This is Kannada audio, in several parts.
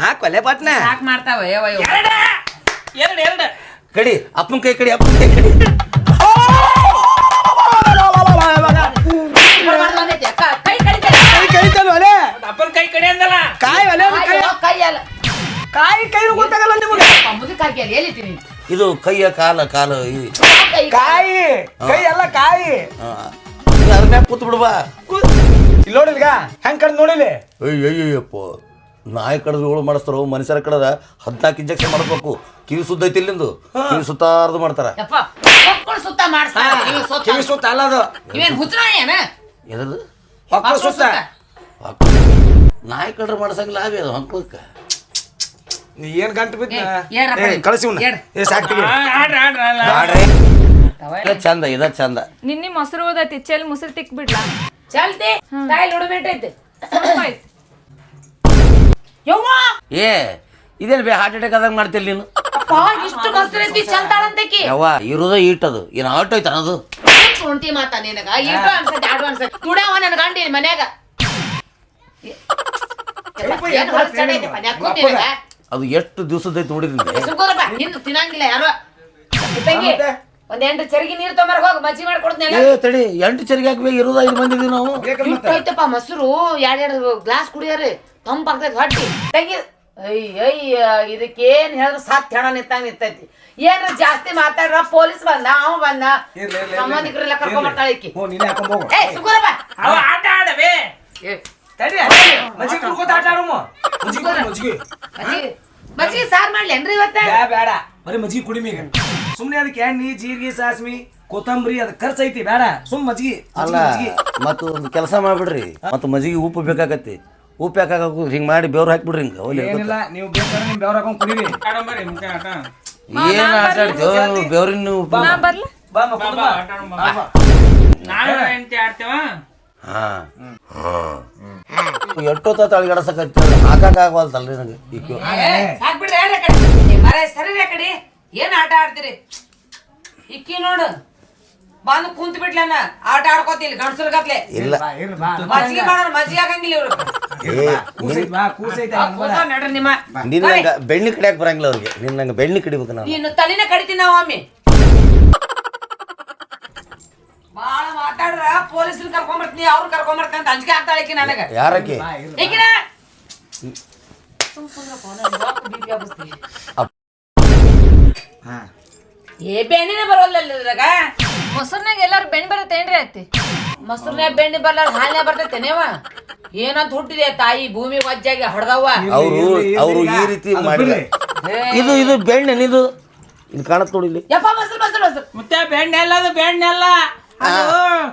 ಹಾಕೊಲೆ ಬಟ್ನ. ಸಾಕ್ ಮಾಡ್ತಾವ ಯವ್ವ ಇವು. ಎರಡು! ಎರಡು ಕಡಿ ಅಪ್ಪನ ಕೈ ಕಡಿ ಅಪ್ಪನ ಕೈ ಕಡಿ. ಅಪ್ಪನ ಕೈ ಕಡಿ ಅಂದಲ್ಲ? ಕಾಯಿ ಒಲೆ ಕೈ. ಅಲ್ಲ. ಕಾಯಿ ಕೈ ಗೊತ್ತಾಗಲ್ಲ ನಿಮಗೆ. ಮುದುಕಾಕಿ ಅಲ್ಲಿ ಎಲ್ಲಿದ್ದೀನಿ? ಇದು ಕೈಯ ಕಾಲ ಕಾಲ ಕಾಯಿ ಕೈ ಎಲ್ಲ ಕಾಯಿ. ಅದ್ರ ಮ್ಯಾಗ ಕೂತ್. ಬಿಡ್ಬಾ ಇಲ್ಲಿ ನೋಡಿಲ್ಗ ಹೆಂಗ್ ಕಡ್ ನೋಡಿಲಿ ಅಯ್ಯಯ್ಯಪ್ಪ ನಾಯಿ ಕಡದು ಏಳು ಮಾಡಿಸ್ತಾರೋ ಮನುಷ್ಯರ ಕಡದ ಹದಿನಾಲ್ಕು ಇಂಜೆಕ್ಷನ್ ಮಾಡ್ಬೇಕು. ಕಿವಿ ಸುದ್ದ ಐತಿ ಇಲ್ಲಿಂದು. ಕಿವಿ ಸುತ್ತಾರ್ದು ಮಾಡ್ತಾರ. ಯಪ್ಪ ಮಕ್ಕಳು ಸುತ್ತ ಮಾಡಿಸ್ತಾರ ನೀವು ಸುತ್ತ. ಕಿವಿ ಸುತ್ತ ಅಲ್ಲ ಅದು. ಇವೇನ್ ಹುಚ್ಚನ ಏನ ಎದದು ಮಕ್ಕಳು ಸುತ್ತ. ನಾಯಿ ಕಡ್ರ ಮಾಡ್ಸಂಗಿಲ್ಲ ಅವೇ ಅದು ಹಂಕ ನೀ ಏನ್ ಗಂಟು ಬಿದ್ದ ಕಳಿಸಿ? ಸಾಕ್ತಿಗೆ ಆಡ್ರ ಇದ ಚಂದ ಇದ ಚಂದ ನಿನ್ನೆ ಮೊಸರು ಓದೈತಿ ಚೆಲ್ ಮೊಸರು ತಿಕ್ ಬಿಡ್ಲಾ ಚಲ್ತಿ ಐತಿ ಆಯ್ತು ಯವ್ವ ಏ ಇದೇನ್ ಬೇ ಹಾರ್ಟ್ ಅಟ್ಯಾಕ್ ಆದಂಗ್ ಮಾಡ್ತಿಲ್ಲ ನೀನು ಅಪ್ಪ ಇಷ್ಟು ಮೊಸರು ಐತಿ ಚಲ್ತಾಳಂತಕಿ ಯವ್ವ ಇರೋದ ಈಟದು ಏನು ಆಟೋ ಐತ ಅದು ಸೊಂಟಿ ಮಾತ ನಿನಗ ಇಟ್ಟು ಅನ್ಸತ್ತೆ ಆಡು ಅನ್ಸತ್ತೆ ತುಡ್ಯಾವ ನನ್ನ ಗಂಡಿ ಮನ್ಯಾಗ ಏನ್ ಹೊಲ್ಸ್ ಚಡೈತಪ್ಪ, ನ್ಯಾಕ್ ಕೂತ್ ನಿನಗ? ಅದು ಎಷ್ಟು ದಿವಸದೈತಿ ನೋಡಿದ್ರಿ ಸುಮ್ಕೂರಪ್ಪ, ತಿನ್ನಂಗಿಲ್ಲ ಯಾರು ಒಂದ್ ಎಂಟು ಚರಿಗೆ ನೀರು ತೊಂಬರ್ ಹೋಗಿ ಮಜ್ಜಿ ಮಾಡ್ಕೊಡ್ತೀನಿ ಏ ತಡಿ ಎಂಟು ಚರಿಗೆ ಹಾಕ್ಬೇಕು ಇರೋದ ಐದು ಮಂದಿ ಇದೀವಿ ನಾವು? ಇಟ್ಟು ಐತಪ್ಪ ಮೊಸರು ಎರಡೆರಡು ಗ್ಲಾಸ್ ಕುಡಿಯಾರಿ. ತಂಪಾಗ್ತೈತಿ ಹೊಟ್ಟಿ. ತಂಗಿ ಅಯ್ಯ ಅಯ್ಯ ಇದಕ್ಕೇನ್ ಹೇಳಿದ್ರು ಸಾತ್ ಹೆಣ ನಿಂತಂಗ್ ನಿಂತೈತಿ. ಏನ್ರ ಜಾಸ್ತಿ ಮಾತಾಡ್ರ ಪೊಲೀಸ್ ಬಂದ ಅವ ಬಂದ. ಸಂಬಂಧಿಕರೆಲ್ಲ ಕರ್ಕೊಂಡ್ ಬರ್ತಾಳೆ ಈಕಿ. ಹ್ಞೂ ನೀನೇ ಹಾಕೊಂಡ್ ಹೋಗು. ಏ ಸುಕೂರಪ್ಪ. ಅವ ಆಟ ಆಡವೆ. ತಡಿ ಮಜ್ಜಿಗೆ ಕುಡ್ಕೋತ ಆಟ ಆಡಮ್ಮ ಸಾರ್ ಮಾಡ್ಲೇನ್ರಿ ಇವತ್ತ? ಬೇಡ ಬರೀ ಮಜ್ಜಿಗೆ ಕುಡಿಮಿ ಈಗ ಸುಮ್ನೆ ಅದಕ್ಕೆ ಎಣ್ಣೆ ಜೀರಿಗೆ ಸಾಸ್ಮಿ ಕೊತ್ತಂಬರಿ ಅದ್ ಖರ್ಚು ಐತಿ ಬೇಡ. ಸುಮ್ ಮಜ್ಗಿ ಅಲ್ಲ ಮಜ್ಜಿಗೆ, ಮಜ್ಜಿಗೆ ಮತ್ತು ಒಂದು ಕೆಲಸ ಮಾಡ್ಬಿಡ್ರಿ. ಮತ್ತು ಮಜ್ಗಿ ಉಪ್ಪು ಬೇಕಾಗತ್ತಿ ಉಪ್ಪು ಯಾಕೆ ಹಿಂಗ್ ಹಿಂಗೆ ಮಾಡಿ ಬೆವ್ರು ಹಾಕ್ಬಿಡ್ರಿ ಹಿಂಗೆ ಒಲೆ ಏನಿಲ್ಲ ನೀವು ಬೇಕಾದ್ರೆ ನಿಮ್ ಬೆವ್ರ ಹಾಕೊಂಡ್ ಕುಡೀರಿ. ಏನು ಆಟ ಆಡ್ತೀವಿ ಬೆವ್ರಿನ ಉಪ್ಪು ಬರ್ಲ. ಬಾ ಬಾ. ಮಕ್ಕಳು ಬಾ. ಬಾ ಬಾ. ನಾಳೆ ಎಂಟಿ ಆಡ್ತೇವ? ಹಾಂ. ಎಷ್ಟೊತ್ತ ಅಳಿಗಾಡಸಕತ್ತಿ ಹಾಕಕ್ ಆಗವಲ್ತಲ್ರಿ ನನಗೆ ಈಗ ಸಾಕ್ ಬಿಡ್ರಿ ಹೇಳ್ರಿ ಆ ಕಡೆ. ಏ ಸರಿ ಕಡೆ. ಏನ್ ಆಟ ಆಡ್ತೀರಿ? ಇಕ್ಕಿ ನೋಡು. ಬಂದು ಕುಂತ ಬಿಟ್ಲನ ಆಟ ಆಡ್ಕೋತಿಲ್ಲ ಗಂಡಸರ್ ಗತ್ಲೆ ಇಲ್ಲ. ಬಾ ಇರ್ಲಿ ಬಾ. ಮಜ್ಜಿಗೆ ಮಾಡೋರು ಮಜ್ಜಿಗೆ ಆಗಂಗಿಲ್ಲ ಇವ್ರು. ಬೆಳ್ಳಿ ಬಾ ಕೂಸೈತೆ ಆ ಕೂಸ ನಡ್ರಿ ನಿಮ್ಮ. ನಿನ್ನಂಗ ಬೆಣ್ಣೆ ಕಡಿಯಕ್ ಬರಂಗಿಲ್ಲ ಅವ್ರಿಗೆ. ನಿನ್ನಂಗ ಬೆಣ್ಣೆ ಕಡಿಬೇಕು ನಾವು ನೀನು ತಲಿನ ಕಡಿತೀನಿ ನಾವು ಒಮ್ಮೆ ಬಾಳ ಮಾತಾಡ್ರ ಪೊಲೀಸ್ ಕರ್ಕೊಂಬರ್ತೀನಿ ಅವ್ರು ಕರ್ಕೊಂಬರ್ತೀನಿ ಅಂತ ಅಂಜಿಕೆ ಆಗ್ತಾಳೆ ಇಕ್ಕಿ ನನಗೆ. ಯಾರಕ್ಕೆ? ಈಕಿನ? ಸುಮ್ ಏ ಬೆಣ್ಣಿನ ಬರೋಲ್ಲ ಇದ್ರಾಗ. ಮೊಸರ್ನಾಗ ಎಲ್ಲಾರು ಬೆಣ್ಣೆ ಬರತ್ತೇನ್ರಿ ಅತ್ತಿ? ಮೊಸರ್ನ್ಯಾಗ ಬೆಣ್ಣೆ ಬರ್ಲಾರ ಹಾಲ್ನ್ಯಾಗ ಬರ್ತೈತೆ ನೇವ? ಏನಂತ ಹುಟ್ಟಿದೆ ತಾಯಿ ಭೂಮಿ ವಜ್ಜಾಗಿ ಹೊಡೆದವ್ವ? ಅವರು ಅವರು ಈ ರೀತಿ ಮಾಡಿಲ್ಲ. ಇದು ಇದು ಬೆಣ್ಣೆ ಇದು ಇದು ಕಾಣತ್ ನೋಡಿ ಇಲ್ಲಿ. ಯಪ್ಪ ಮೊಸರು ಮೊಸರು ಮೊಸರು. ಮುತ್ತೆ ಬೆಣ್ಣೆ ಅಲ್ಲ ಅದು ಬೆಣ್ಣೆ ಅಲ್ಲ. ಅದು.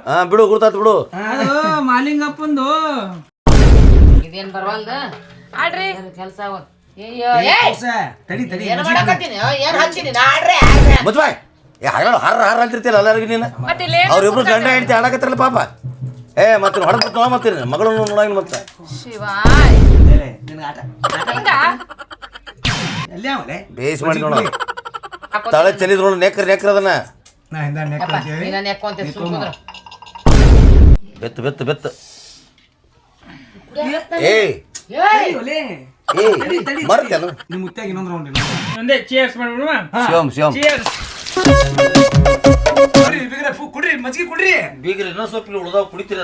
ಹಾ ಬಿಡು ಗುರ್ತಾತ್ ಬಿಡು. ಅದು ಮಾಲಿಂಗಪ್ಪಂದು. ಇದೇನ್ ಬರವಲ್ದ ಆಡ್ರಿ. ಕೆಲಸ ಏ ಹಾಗಾಡ ಹಾರ ಹಾರ ಅಂತಿರ್ತಿಲ್ಲ ಎಲ್ಲರಿಗೂ ನೀನು? ಅವ್ರಿಬ್ರು ಗಂಡ ಹೆಂಡತಿ ಆಡಕತ್ತಿರಲ್ಲ ಪಾಪ. ಏ ಮತ್ತೆ ಹೊಡೆದ್ ನೋ ಮತ್ತೆ ಮಗಳನ್ನು ನೋಡಂಗಿಲ್ಲ ಮತ್ತೆ. ಬೇಸ್ ಮಾಡಿ ನೋಡ ತಳೆ ಚಲಿದ್ ನೋಡು ನೆಕ್ರ ನೆಕ್ರ ಅದನ್ನ. ಬೆತ್ತು ಬೆತ್ತು ಬೆತ್ತು. ಏ ಏಯ್ ತಡಿ, ಅದು ನಿಮ್ಮ ಮರ್ತೇನು ನಿಮ್ ರೌಂಡ್ ಒಂದೇ ಚೇರ್ಸ್ ಮಾಡ್ಬಿಡುವ ಶಿವಮ್ ಶಿವಮ್ ಚೇರ್ಸ್ ಬರ್ರಿ, ಬೀಗ್ರೆ, ಫು, ಕುಡ್ರಿ ಮಜ್ಜಿಗೆ ಕುಡ್ರಿ. ಬೀಗ್ರಿ ಇನ್ನೊಂದು ಸ್ವಲ್ಪ ಉಳ್ದಾವ್ ಕುಡಿತೀರ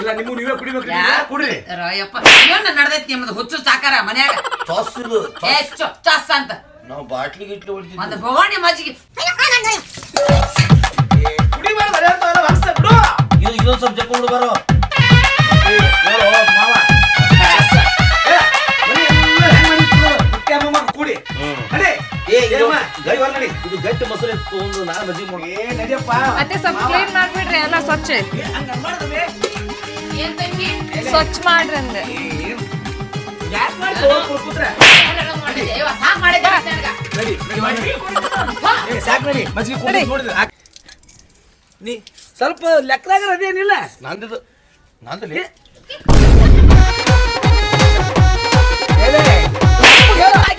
ಇಲ್ಲ ನಿಮ್ಮ ನೀವೇ ಕುಡಿಬೇಕ್ರಿ ಯಾ? ನೀವೇ ಕುಡ್ರಿ? ರಾಯಪ್ಪ ಏನ್ ನಡ್ದೈತಿ ನಿಮ್ಮದು ಹುಚ್ಚು ಸಾಕಾರ ಮನ್ಯಾಗ? ಚಾಸ್ ಇದು ಏ ಚೊ- ಚಸ್ ಅಂತ. ನಾವು ಬಾಟ್ಲಿ ಗಿಟ್ಲಿ ಒಂದು ಹೊಡಿತಿದ್ವಿ ಭಗವಾನಿ ಮಜ್ಜಿಗೆ ಕುಡಿಬಾರ್ದು ಅದೇ ಅಂತ ಬಿಡು. ಇದು ಇನ್ನೊಂದು ಸ್ವಲ್ಪ ಏ, ನೋಡು, ಮಾವ. ಕೂಡಿ ನಡಿ. ಏ ಇದು ಏಮ್ಮ, ನಡಿ, ಹೊರ್ಗ್ ನಡಿ. ಇದು ಗಟ್ಟಿ ಮೊಸರು ಇತ್ತು ಒಂದು ನಾನು ಮಜ್ಜಿಗೆ ಮಾಡಿ ಏ, ನಡಿಯಪ್ಪ ಮತ್ತೆ ಸ್ವಲ್ಪ ಕ್ಲೀನ್ ಮಾಡ್ಬಿಡ್ರಿ ಎಲ್ಲ ಸ್ವಚ್ಛ ಏ, ಹಂಗ್ ಅನ್ಬಾರ್ದು ಏನ್ ತಂಗಿ ಸ್ವಚ್ಛ ಮಾಡ್ರಿ ಅಂದೆ ಏ, ಏನ್? ಯಾಕ್ ಮಾಡ್ತು, ಕು- ಕೂತ್ರೆ? ಮಾಡಿದೆ ಇವ ಸಾಕ್ ಮಾಡಿದ್ದೆ ನನಗ. ನಡಿ, ನಡಿ, ನಡಿ. ಏ, ಸಾಕ್ ನಡಿ, ಮಜ್ಜಿಗೆ ಕುಡಿ ನೋಡಿದ್ರೆ ಹಾಕ್. ನೀ ಸ್ವಲ್ಪ ಲೆಕ್ಕದಾಗ ಅದೇನಿಲ್ಲ ನಂದಿದು ನಂದಲ್ಲಿ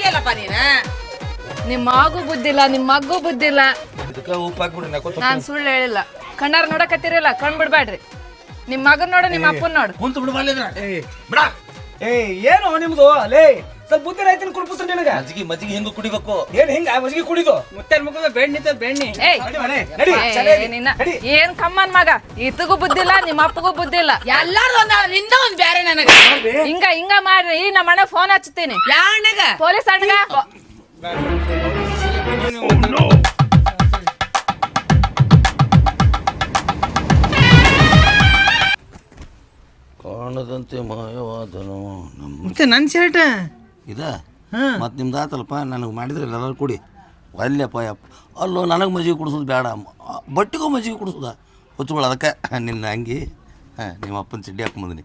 ಆಗಿಲ್ಲಪ್ಪ ನೀನ? ನಿಮ್ಮ ಮಗು ಬುದ್ಧಿಲ್ಲ ನಿಮ್ಮ ಮಗು ಬುದ್ಧಿಲ್ಲ. ಇದಕ್ಕೆ ಉಪ್ಪು ಹಾಕ್ಬಿಡ್ರಿ ನಕ್ಕೋತ ನಾನ್ ಸುಳ್ಳು ಹೇಳಿಲ್ಲ. ಕಣ್ಣಾರ ನೋಡಕತ್ತಿರಲ್ಲ ಕಣ್ ಬಿಡ್ಬೇಡ್ರಿ ನಿಮ್ ಮಗನ್ ನೋಡು ನಿಮ್ಮ ಅಪ್ಪನ್ ನೋಡು. ಕುಂತು ಬಿಡು ಏ ಏನು ನಿಮ್ದು? ಲೇ ಸ್ವಲ್ಪ ಬುದ್ಧಿ ರೈತನ ಕುಡ್ಪುತ್ರ ನಿನಗೆ ಮಜ್ಜಿಗೆ ಮಜ್ಜಿಗೆ ಹೆಂಗ ಕುಡಿಬೇಕು ಏನ್ ಹಿಂಗ ಮಜ್ಜಿಗೆ ಕುಡಿದು ಮುತ್ತೇನ್ ಮುಖದ ಬೆಣ್ಣಿ ಬೆಣ್ಣಿ ಏಯ್ ನಡಿ ಮನೆ ನಡಿ ಏ, ಚೆನ್ನಾಗಿ ನಿನ್ನ ನಡಿ ಏನ್ ಕಮ್ಮನ್ ಮಗ ಇತಗೂ ಬುದ್ಧಿಲ್ಲ ನಿಮ್ಮ ಅಪ್ಪಗೂ ಬುದ್ಧಿಲ್ಲ ಎಲ್ಲಾರು ಒಂದ ನಿಂದ ಒಂದ್ ಬ್ಯಾರೆ ನನಗೆ ಹಿಂಗ ಹಿಂಗ ಮಾಡ್ರಿ ಈ ನಮ್ಮ ಮನೆ ಫೋನ್ ಹಚ್ತೀನಿ ಯಾವಣ್ಣಗ ಪೊಲೀಸ್ ಅಣ್ಣಗ ಕಾಣದಂತೆ ಮಾಯವಾದನು ನಮ್ಮ ಮತ್ತೆ ನನ್ ಶರ್ಟ್ ಇದ? ಮತ್ತು ನಿಮ್ದು ಆತಲ್ಪ? ನನಗೆ ಮಾಡಿದ್ರೆ ಎಲ್ಲರೂ ಕೊಡಿ. ಒಲ್ಲೆಪ್ಪ ಯಪ್ಪ. ಅಲ್ಲೋ ನನಗೆ ಮಜ್ಜಿಗೆ ಕುಡಿಸೋದು ಬೇಡ ಬಟ್ಟಿಗೂ ಮಜ್ಜಿಗೆ ಕುಡಿಸೋದ. ಹುಚ್ಚುಗಳು ಅದಕ್ಕೆ ನಿನ್ನ ಅಂಗಿ ಹಾಂ ನಿಮ್ಮ ಅಪ್ಪನ ಚಡ್ಡಿ ಹಾಕೊಂಬಂದಿನಿ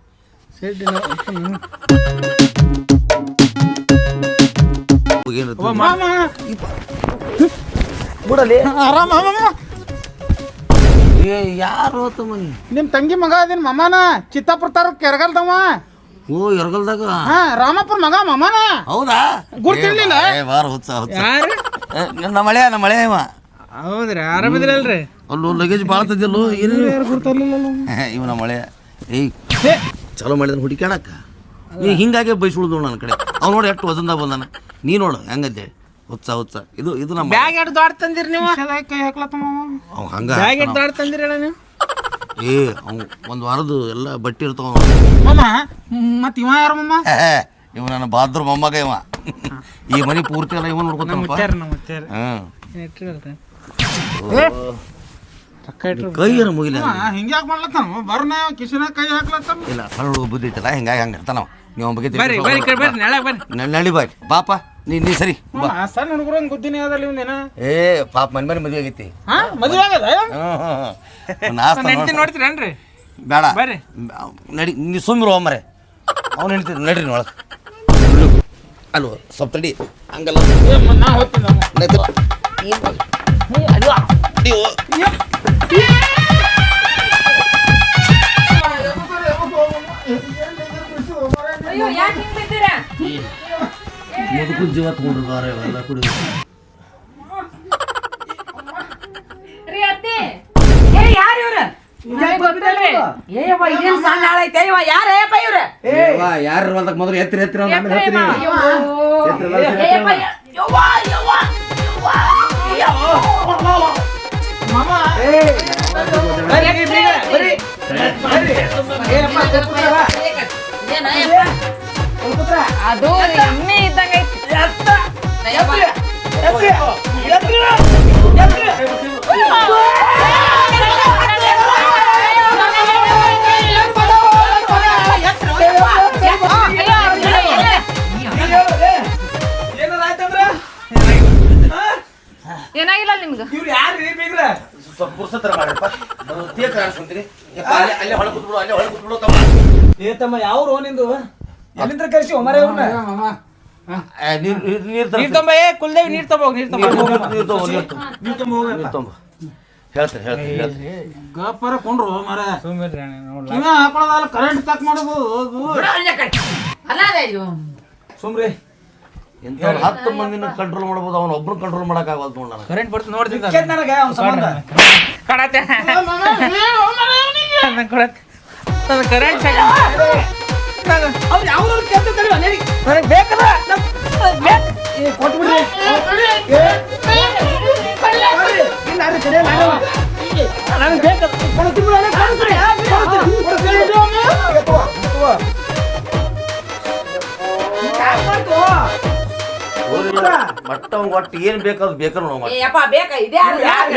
ಬಿಡಲಿ ಆರಾಮ ಏ ಯಾರು ತಮ್ಮ ನಿಮ್ಮ ತಂಗಿ ಮಗ ಅದೀನಿ ಮಮ್ಮನ ಚಿತ್ತಾಪುರ ತಾರ ಕೆರಗಲ್ದವ. ಓ ಎರಗಲ್ದಾಗ ಹಾ ರಾಮಪ್ಪನ ಮಗ ಮಮಾನ? ಹೌದಾ? ಗುರ್ತಿರ್ಲಿಲ್ಲ? ಏ, ಬಾರ ಹುಚ್ಚ ಹುಚ್ಚ ಯಾರು? ನಮ್ಮ ಮಳೆ ನಮ್ಮ ಮಳೆ ಇವ. ಹೌದ್ರಿ? ಆರಾಮಿದ್ರಲ್ರಿ ಅಲ್ಲೂ ಲಗೇಜ್ ಭಾಳ ತದ್ದಿಲ್ಲೋ ಏನು ಗುರ್ತಿರ್ಲಿಲ್ಲ ಇವ ನಮ್ಮ ಮಳೆ. ಏಯ್ ಚಲೋ ಮಾಡಿದ್ರೆ ಹುಡುಕ್ಯಾಡಕ್ಕ? ನೀ ಹಿಂಗಾಗೆ ಬೈಸ್ಬಿಡುದು ನನ್ನ ಕಡೆ. ಅವ್ನು ನೋಡಿ ಎಷ್ಟು ವಜನ್ದಾಗ ಬಂದಾನ. ನೀ ನೋಡು ಹೆಂಗದ್ದೆ? ಹುಚ್ಚ ಹುಚ್ಚ ಇದು ಇದು ನಮ್ಮ ಬ್ಯಾಗ್ ಎಷ್ಟು ದೊಡ್ಡ ತಂದಿರಿ ನೀವು? ಕೈ ಹಾಕ್ಲತ್ತ ಅವ್ ಹಂಗ ಬ್ಯಾಗ್ ತಂದಿರಿ ಹೇಳ ನೀವು? ಏ ಅವ್ ಒಂದು ವಾರದ್ದು ಎಲ್ಲ ಬಟ್ಟೆ ಇರ್ತಾವ ಮಾಮ ಮತ್ ಇವ ಯಾರ ಮಮ್ಮ? ಇವ ನನ್ನ ಬಾದ್ರ ಮೊಮ್ಮಗ ಇವ. ಈ ಮನೆ ಪೂರ್ತಿ ಎಲ್ಲ ಇವ ನೋಡ್ಕೊತಾನಪ್ಪ. ಹ್ಮ್ ಇಟ್ಟಿರಲ್ರಿ ಕೈ ಏನು ಮುಗಿಲ ಹಿಂಗ್ಯಾಕ್ ಮಾಡ್ಲತ್ತಾನ? ಬರ್ನ ಕಿಶನ ಕೈ ಹಾಕ್ಲತ್ತಾನ? ಇಲ್ಲ ಸಣ್ಣ ಹುಡುಗ ಬುದ್ಧಿ ಐತಲ್ಲ ಹಿಂಗಾಗಿ ಹಂಗೆ ಇರ್ತಾನ ನೀವು ಬಗ್ಗೆ ನಳಿ ಬರ್ರಿ ಬಾಯ್. ಬಾಪ. ನೀ ನೀ ಸರಿ ಬಾ. ಸಣ್ಣ ಹುಡುಗರು ಗುದ್ದಿನ ಅದಲ್ಲ ಇವ್ನೇನ ಏ ಪಾಪ ಮನೆ ಮನೆ ಮದುವೆ ಆಗೈತಿ. ಹಾ ಮದುವೆ ಆಗದ? ಹ್ಮ್ ಹ್ಮ್ ನಾಷ್ಟ ಹೆಂಡತಿ ನೋಡ್- ನೋಡ್ತೀರೇನ್ರಿ ಬೇಡ. ಬರ್ರಿ. ನಡಿ ನೀ ಸುಮ್ಮಿರು ಮರೆ ಅವ್ನು ಹೇಳ್ತೀನಿ ನಡ್ರಿ ಒಳಗೆ. ಅಲ್ವ ಸ್ವಲ್ಪ ತಡಿ. ಹಂಗಲ್ಲ. ನಾ ಹೋಗ್ತೀನಿ ಅಯ್ಯೋ. ಯಾಕೆ ಹಿಂಗೆ ಬಿದ್ದೀರಾ? ಮುದುಕು ಜೀವ ತಗೊಂಡಿದ್ದಾರೆ ಎಲ್ಲ ಕುಡಿದು ರೀ ಅತ್ತಿ. ಏ ಯಾರು ಇವ್ರ? ಗೊತ್ತಲ್ರಿ ಏ ಯವ್ವ ಇದೇನ್ ಸಣ್ಣ ಆಳೈತೆ ಇವ ಯಾರಯ್ಯಪ್ಪ ಇವ್ರ? ಯಾರು ಹೊಲ್ದಾಗ ಮೊದಲು ಎತ್ತಿರಿ ಎತ್ತಿರಿ ಅಂತ ಆಮೇಲೆ ಹೇಳ್ತೀನಿ ಮಾ. ಏ ಯವ್ವ ಯವ್ವ ಯವ್ವ ಯವ್ವ ಏನ ಯಪ್ಪ ಅದು ಎಮ್ಮೆ ಇದ್ದಂಗ ಏನಾಗಿಲ್ಲ ನಿಮ್ಗೆ? ಇವ್ರು ಯಾರು ರೀ ಬೀಗ್ರ? ಸ್ವಲ್ಪ ಕಾಣಿಸ್ಕೊಂತೀರಿ ಅಲ್ಲೇ ಹೊಳ ಕೂತ್ಬಿಡು ಅಲ್ಲೇ ಹೊಳ ಕೂತ್ಬಿಡು ತಮ್ಮ ಏ ತಮ್ಮ ಯಾವ ನಿಂದು? ಎಲ್ಲಿಂದ್ರ ಕರೆಸಿ ಒಮರ ಇವ್ರನ್ನ ಏ, ನೀರ್ ನೀರ್ ನೀರ್ ತೊಂಬ ಏ ಕುಲ್ದೇವಿ ನೀರ್ ತೊಂಬ ನೀರ್ ತೊಂಬ. ನೀರ್ ತೊಂಬ, ನೀರ್ ತೊಂಬ, ನೀರ್ ತೊಂಬ. ನೀರ್ ತೊಂಬ. ಹೇಳ್ತೀನಿ ಹೇಳ್ತೀನಿ ಹೇಳ್ತೀನಿ ಗಪ್ಪರ ಕೊಂಡ್ರು ಮರ. ಕಿವ ಹಾಕೊಳ್ಳೋದಲ್ಲ ಕರೆಂಟ್ ತಕ್ ಮಾಡೋದು ಅದು. ಅಲ್ಲ ಸುಮ್ರಿ. ಇಂಥ ಹತ್ತು ಮಂದಿನ ಕಂಟ್ರೋಲ್ ಮಾಡ್ಬೋದು ಅವ್ನ ಒಬ್ರು ಕಂಟ್ರೋಲ್ ಮಾಡಕ್ ಆಗಲ್ಲ ನೋಡ್ ನನಗೆ. ಕರೆಂಟ್ ಬರ್ತ ನೋಡ್ತೀನಿ ನನಗೆ ಅವ್ನ ಸಂಬಂಧ. ಕಡತೆ ನಂಗೆ ಅವ್ರು ಕೆತ್ತ ತಡಿ ನನಗೆ ಬೇಕದ ಕೊಟ್ಬಿಡ್ರಿ. ನನಗೆ ಕೊಡ್ತೀನಿ ಒಟ್ಟು ಏನ್ ಬೇಕಾದ್ ಬೇಕಾ? ನೋಡ ಏ ಯಪ್ಪ ಬೇಕ ಇದೆ ಯಾರು? ಯಾರು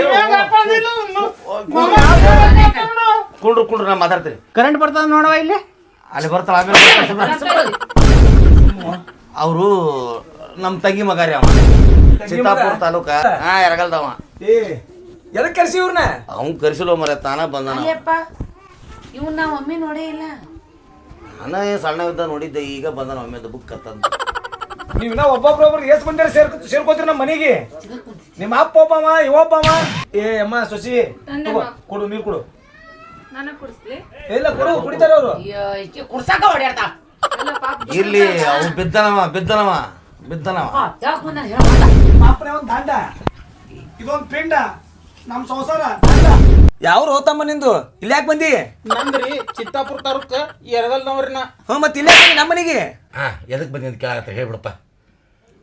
ಕುಂಡ್ರು ಕುಂಡ್ರು ನಾ ಮಾತಾಡ್ತೀನಿ. ಕರೆಂಟ್ ಬರ್ತದ ನೋಡವ ಇಲ್ಲಿ? ಅಲ್ಲಿ ಬರ್ತಾಳ ಆಮೇಲೆ ಅವರು ನಮ್ಮ ತಂಗಿ ಮಗ ರೀ ಅವ. ಚಿತ್ತಾಪುರ ತಾಲೂಕ. ಹಾ. ಎರಗಲ್ದವ ಏ ಎದಕ್ ಕರ್ಸಿ ಇವ್ರನ್ನ ಅವ್ನು ಕರ್ಸಿಲ್ಲ ಮರ ತಾನ ಬಂದಾನ ಅಲ್ಲಪ್ಪ ಇವ್ನ ನಾ ಒಮ್ಮೆ ನೋಡೇ ಇಲ್ಲ. ನಾನ ಸಣ್ಣವಿದ್ದ ಸಣ್ಣ ಇದ್ದ ನೋಡಿದ್ದೆ ಈಗ ಬಂದಾನ ಒಮ್ಮೆ ಬುಕ್ ಕತ್ತಂತ. ನೀವು ಇನ್ನ ಒಬ್ಬೊಬ್ರೊಬ್ರು ಎಷ್ಟು ಬಂದಿರ ಸೇರ್ ಸೇರ್ಕೋತೀರಿ ನಮ್ಮ ಮನೆಗೆ? ನಿಮ್ಮ ಅಪ್ಪ ಒಬ್ಬವ ಇವೊಬ್ಬವ ಏ ಅಮ್ಮ ಸೊಸಿ ಕೊಡು ನೀರು ಕೊಡು. ಇಲ್ಲ ಕೊಡು ಕುಡಿತಾರ ಅವರು. ಕುಡ್ಸಾಕ ಇರ್ಲಿ ಅವ್ನು ಬಿದ್ದನವ ಬಿದ್ದನವ ಬಿದ್ದನವ. ಯಾಕೆ ಬಂದ ಹೇಳ ಇದೊಂದ್ ಒಂದು ದಂಡ. ಇದೊಂದು ಪಿಂಡ. ನಮ್ಮ ಸಂಸಾರ. ಯಾವ್ರು ಹೋತಮ್ಮ ನಿಂದು? ಇಲ್ಲಿ ಯಾಕೆ ಬಂದಿ? ನಂದ್ರಿ ಚಿತ್ತಾಪುರ ತಾಲೂಕ ಎರಗಲ್ದವ್ರಿ ನಾ ಹ್ಞೂ ಮತ್ತೆ ಇಲ್ಲೇ ನಮ್ಮ ಮನೆಗೆ ಹಾಂ ಎದಕ್ಕೆ ಬಂದಿ ಅಂತ ಕೇಳಾಕತ್ತ ಹೇಳ್ಬಿಡಪ್ಪ.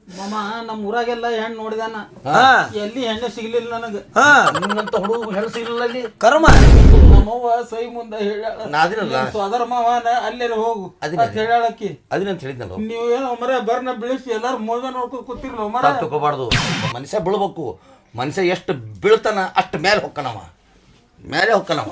ಮಾಮ ನಮ್ಮ ಊರಾಗೆಲ್ಲ ಹೆಣ್ಣು ನೋಡಿದಾನ. ಹಾ. ಎಲ್ಲಿ ಹೆಣ್ಣು ಸಿಗ್ಲಿಲ್ಲ ನನಗ. ಹಾ. ನಿನ್ನಂತ ಹುಡುಗ ಹೆಣ್ಣು ಸಿಗಲಿಲ್ಲ ಅಲ್ಲಿ. ಕರ್ಮ. ನಮ್ಮವ್ವ ಸೈ ಮುಂದ ಹೇಳ ನಾ ಅದಿನಲ್ಲ. ಸೋದರ ಮಾವನ ಅಲ್ಲೇ ಹೋಗು. ಅದಿನ- ಅಂತ ಹೇಳಾಕಿ ಅದಿನಂತ ಹೇಳಿದ್ನಲ್ಲ ನೀವು ಏನೋ ಮರ ಬರ್ನ ಬೆಳೆಸಿ ಎಲ್ಲಾರು ಮೋಗ ನೋಡ್ಕೊಂಡ್ ಕೂತಿರ್ಲ ಮರ. ತಗೋಬಾರ್ದು ಮನುಷ್ಯ ಬೀಳ್ಬೇಕು. ಮನುಷ್ಯ ಎಷ್ಟು ಬೀಳ್ತಾನ ಅಷ್ಟು ಮೇಲೆ ಹೊಕ್ಕನವ ಮೇಲೆ ಹೊಕ್ಕನವ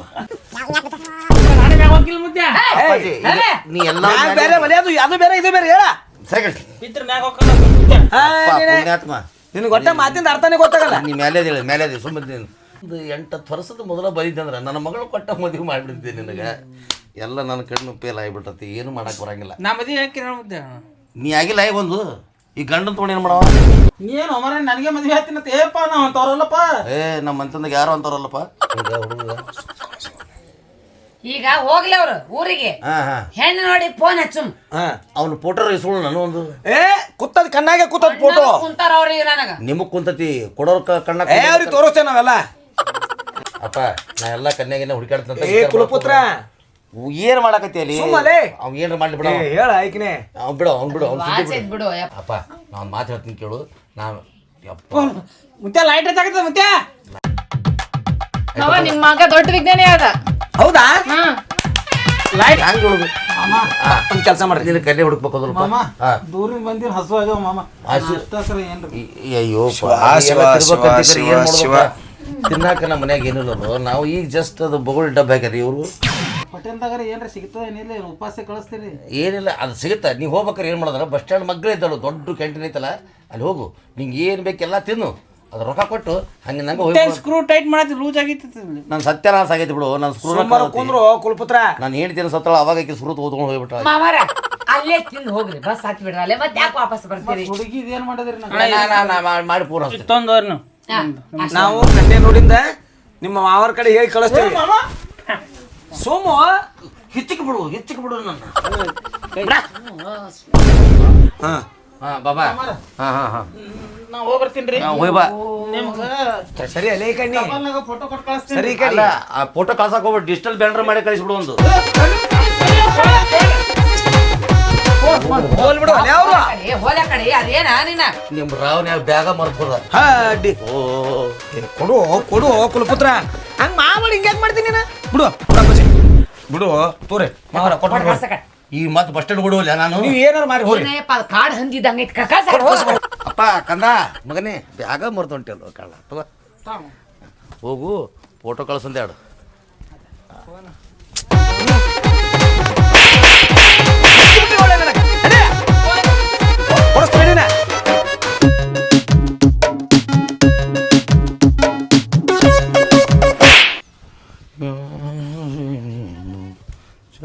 ಅಪ್ಪಾಜಿ, ಈಗ ನೀ ಎಲ್ಲ ಬೇರೆ ಮನೆ ಅದು ಅದು ಬೇರೆ ಇದು ಬೇರೆ ಹೇಳ. ಸರಿ ಇದ್ರ ಮ್ಯಾಗ ಹೋಗ್ಕಲ್ಲ ಮುದ್ದೆ ಹಾ ನೀನೆ. ಪುಣ್ಯಾತ್ಮ. ನಿನಗೆ ಒಟ್ಟ ಮಾತಿಂದ ಅರ್ಥನೇ ಗೊತ್ತಾಗಲ್ಲ. ನೀ ಮೇಲೆ ಹೇಳಿ ಮೇಲೆ ಸುಮ್ಮನೆ ನೀನು. ಒಂದು ಎಂಟತ್ತು ವರ್ಷದ ಮೊದಲ ಬೈದಂದ್ರೆ ನನ್ನ ಮಗಳು ಕೊಟ್ಟ ಮದುವೆ ಮಾಡಿಬಿಡ್ತೀನಿ ನಿನಗೆ. ಎಲ್ಲ ನನ್ನ ಕಣ್ಣು ಪೇಲ್ ಆಗಿಬಿಟ್ಟತಿ ಏನು ಮಾಡಕ್ಕೆ ಬರಂಗಿಲ್ಲ. ನಾ ಮದ್ವೆ ಮುದ್ದೆ. ನೀ ಆಗಿಲ್ಲ ಆಗಿ ಒಂದು. ಈ ಗಂಡನ ತೊಗೊಂಡು ಏನು ಮಾಡವ? ನೀನು ಅಮರ ನನಗೆ ಮದುವೆ ಹೇಳ್ತೀನಂತ ಏಪ್ಪ ನಾವು ಅಂತವ್ರಲ್ಲಪ್ಪ. ಏ ನಮ್ಮ ಅಂತಂದಾಗ ಯಾರು ಅಂತವ್ರಲ್ಲಪ್ಪ? ಈಗ ಹೋಗ್ಲಿ ಅವ್ರು ಊರಿಗೆ. ಹಾಂ ಹಾಂ. ಹೆಣ್ಣು ನೋಡಿ ಫೋನ್ ಹಚ್ಚುಮ್. ಹಾ. ಅವ್ನು ಫೋಟೋ ಇಸ್ಕೊಳ್ಳು ನಾನು ಒಂದು. ಏ ಕುತ್ತದ ಕಣ್ಣಾಗೆ ಕುತ್ತದ ಫೋಟೋ ಕುಂತಾರ ಅವ್ರಿಗೆ ನನಗ. ನಿಮಗ್ ಕುಂತತಿ ಕೊಡೋರ್ ಕಣ್ಣ ಏ ಅವ್ರಿಗೆ ತೋರಿಸ್ತೇವೆ ನಾವೆಲ್ಲ. ಅಪ್ಪ ನಾ ಎಲ್ಲ ಕನ್ಯಾಗಿನ ಹುಡುಕಾಡ್ತಂತ ಏ ಕುಲಪುತ್ರ. ಏನು ಮಾಡಕತ್ತಿ ಅಲ್ಲಿ? ಸುಮ್ಮನೆ. ಅವ್ ಏನ್ರ ಮಾಡ್ಲಿ ಬಿಡ. ಏ ಹೇಳ ಆಯ್ಕಿನೇ. ಅವ್ನು ಬಿಡು ಅವ್ನ್ ಬಿಡು ಅವ್ನ್ ಸುದ್ದಿ ಬಿಡು. ಬಿಡು ಯಪ್ಪ. ಅಪ್ಪ ನಾನು ಮಾತು ಹೇಳ್ತೀನಿ ಕೇಳು. ನಾನು ಯಪ್ಪ. ಮತ್ತೆ ಲೈಟ್ ಹಚ್ಚಾಕತ್ತ ಮುದ್ದೆ ಅವ ನಿಮ್ಮ ಮಗ ದೊಡ್ಡ ವಿಜ್ಞಾನಿ ಅದ ಹೌದಾ? ಹಾ. ಲೈಟ್ ಹಂಗೆ ಒಂದು ಕೆಲಸ ಮಾಡ್ರಿ. ನಿನ್ನ ಕನ್ಯೆ ಹುಡುಕ್ಬೇಕು ಅದ್ರ ಮಾಮ ದೂರಿಂದ ಬಂದಿರ ಹಸು ಆಗ್ಯಾವ ಮಾಮ. ಹಸು. ಅಷ್ಟಕ್ರ ಏನ್ರಿ? ಅಯ್ಯೋ ಶಿವ, ಶಿವ, ಶಿವ, ಶಿವ. ತಿನ್ನಾಕ ನಮ್ಮ ಮನ್ಯಾಗ ಏನಿಲ್ಲ ನಾವು ಈಗ ಜಸ್ಟ್ ಅದು ಬೊಗಳ ಡಬ್ಬ ಹಾಕ್ಯಾರ ಇವರು. ಹೋಟೆಲ್ದಾಗಾರ ಏನ್ರ ಸಿಗ್ತದ ಏನಿಲ್ಲ ಉಪವಾಸ ಕಳಿಸ್ತೀರಿ? ಏನಿಲ್ಲ ಅದು ಸಿಗುತ್ತೆ? ನೀವು ಹೋಗ್ಬೇಕಾರೆ ಏನು ಮಾಡೋದ್ರ ಬಸ್ ಸ್ಟ್ಯಾಂಡ್ ಮಗ್ಗಲೇ ಇದ್ದಳು ದೊಡ್ಡ ಕ್ಯಾಂಟೀನ್ ಐತಲ್ಲ ಅಲ್ಲಿ ಹೋಗು. ನಿಂಗೆ ಏನು ಬೇಕೆಲ್ಲ ತಿನ್ನು. ಅದು ರೊಕ್ಕ ಕೊಟ್ಟು ಹಂಗೆ ನಂಗೆ ಹೋಗಿ ಸ್ಕ್ರೂ ಟೈಟ್ ಮಾಡತ್ತಿ ಲೂಸ್ ಆಗಿತ್ತು ನನ್ನ ಸತ್ಯನಾಶ ಆಗೈತಿ ಬಿಡು ನನ್ನ ಸ್ಕ್ರೂ ಕುಂದ್ರು ಕುಲ್ಪುತ್ರ. ನಾನು ಹೇಳ್ತೀನಿ ಸತ್ತಳ ಅವಾಗ ಆಕಿ ಸ್ಕ್ರೂ ಓದ್ಕೊಂಡು ಹೋಗ್ಬಿಟ್ಟ ಮಾಮಾರ ಅಲ್ಲೇ ತಿಂದು ಹೋಗ್ರಿ ಬಸ್ ಹಾಕಿಬಿಡ್ರಿ ಬಿಡ್ರಿ ಅಲ್ಲೇ ಮತ್ತೆ ಯಾಕೆ ವಾಪಸ್ ಬರ್ತೀರಿ? ಹುಡುಗಿ ಇದೇನು ಮಾಡಿದ್ರಿ ನಾ ಮಾಡಿ ಪೂರ ಹಚ್ತೀನಿ. ತೊಂದವ್ರು ನೀವು ಹಾ, ಅಷ್ಟೇ. ನಾವು ಕಟ್ಟೆ ನೋಡಿಂದ ನಿಮ್ಮ ಮಾವರ ಕಡೆ ಹೇಳಿ ಕಳಿಸ್ತೀವಿ. ಸೋಮು ಹೆಚ್ಚಿಗೆ ಬಿಡು ಹೆಚ್ಚಿಗೆ ಬಿಡು ನನ್ನ. ಹಾ. ಹಾಂ ಬಾಬಾ ಹಾ ಹಾ ಹಾ. ನಾ ಹೋಗ್ಬರ್ತೀನ್ರಿ. ಹೋಯ್ ಬಾ. ನಿಮ್ಗ ಸರಿ ಅಲ್ಲೇ ಕಣ್ಣಿ. ಫೋಟೋ ಕೊಟ್ಟು ಕಳಿಸ್ತೀನಿ. ಸರಿ ಕಡಿ ಅಲ್ಲ ಆ ಫೋಟೋ ಕಳ್ಸಕ್ ಹೋಗ್ಬಿಟ್ಟು ಡಿಜಿಟಲ್ ಬ್ಯಾನರ್ ಮಾಡಿ ಕಳಿಸ್ಬಿಡು ಒಂದು. ಹೋಲ್ ಬಿಡು ಅಲ್ಲೇ ಅವ್ರು. ಕಡೆ, ಹೋದ ಕಡೆ ಅದೇನ ನಿನ್ನ? ನಿಮ್ಮ ರಾವ್ನ ಯಾವ ಬ್ಯಾಗ ಮರ್ಬೋದ? ಹಾ ಅಡ್ಡಿ ಓ ಏ, ಕೊಡು ಕೊಡು ಕುಲಪುತ್ರ. ಹಂಗ ಮಾವಳಿ ಹಿಂಗ್ಯಾಕ್ ಮಾಡ್ತೀನಿ ನೀನು? ಬಿಡು. ಬಿಡು ತೋರಿ. ಮಾವರ. ಈ ಮತ್ತೆ ಬಸ್ ಸ್ಟ್ಯಾಂಡ್ ಬಿಡುವಲ್ಲ ನಾನು? ನೀವು ಏನಾರು ಮಾಡಿ ಹೋರಿ ಏನಯ್ಯಪ್ಪ ಅದು ಕಾಡ್ ಹಂದಿದಂಗ ಐತಿ ಕಕ್ಕ ಅಪ್ಪ ಕಂದ ಮಗನೇ ಬ್ಯಾಗ ಮರ್ತು ಹೊಂಟಿಯಲ್ಲ ಕಳ್ಳ ತಗೋ. ಹೋಗು ಫೋಟೋ ಕಳ್ಸಂದ ಎರಡು.